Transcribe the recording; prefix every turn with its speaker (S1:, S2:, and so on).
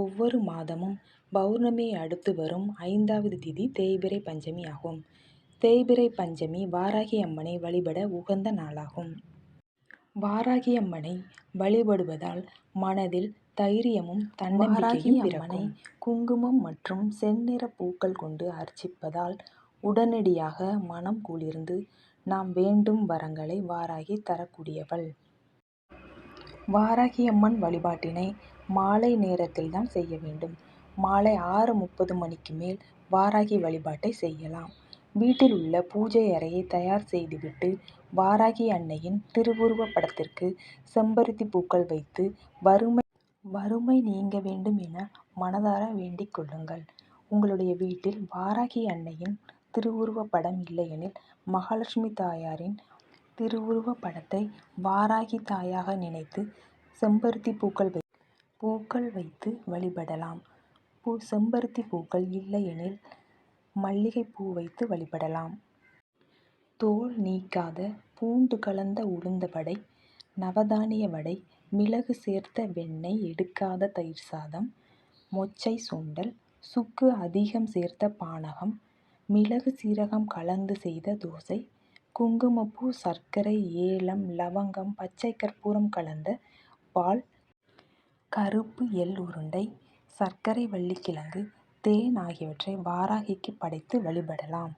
S1: ஒவ்வொரு மாதமும் பௌர்ணமியை அடுத்து வரும் ஐந்தாவது திதி தேய்பிறை பஞ்சமி ஆகும். தேய்பிறை பஞ்சமி வாராகி அம்மனை வழிபட உகந்த நாளாகும். வாராகி அம்மனை வழிபடுவதால் மனதில் தைரியமும் தன்னம்பிக்கையும் பிறக்கும். குங்குமம் மற்றும் செந்நிற பூக்கள் கொண்டு அர்ச்சிப்பதால் உடனடியாக மனம் குளிர்ந்து நாம் வேண்டும் வரங்களை வாராகி தரக்கூடியவள். வாராகி அம்மன் வழிபாட்டினை மாலை நேரத்தில் தான் செய்ய வேண்டும். மாலை ஆறு முப்பது மணிக்கு மேல் வாராகி வழிபாட்டை செய்யலாம். வீட்டில் உள்ள பூஜை அறையை தயார் செய்துவிட்டு வாராகி அன்னையின் திருவுருவப் படத்திற்கு செம்பருத்தி பூக்கள் வைத்து வறுமை வறுமை நீங்க வேண்டும் என மனதார வேண்டிக் கொள்ளுங்கள். உங்களுடைய வீட்டில் வாராகி அன்னையின் திருவுருவப் படம் இல்லையெனில் மகாலட்சுமி தாயாரின் திருவுருவப் படத்தை வாராகி தாயாக நினைத்து செம்பருத்தி பூக்கள் வை பூக்கள் வைத்து வழிபடலாம். பூ செம்பருத்தி பூக்கள் இல்லையெனில் மல்லிகை பூ வைத்து வழிபடலாம். தோல் நீக்காத பூண்டு கலந்த உளுந்த வடை நவதானிய வடை மிளகு சேர்த்த வெண்ணெய் எடுக்காத தயிர் சாதம் மொச்சை சுண்டல் சுக்கு அதிகம் சேர்த்த பானகம் மிளகு சீரகம் கலந்து செய்த தோசை குங்குமப்பூ சர்க்கரை ஏலம் லவங்கம் பச்சை கற்பூரம் கலந்த பால் கருப்பு எள் உருண்டை சர்க்கரை வள்ளிக்கிழங்கு தேன் ஆகியவற்றை வாராகிக்கு படைத்து வழிபடலாம்.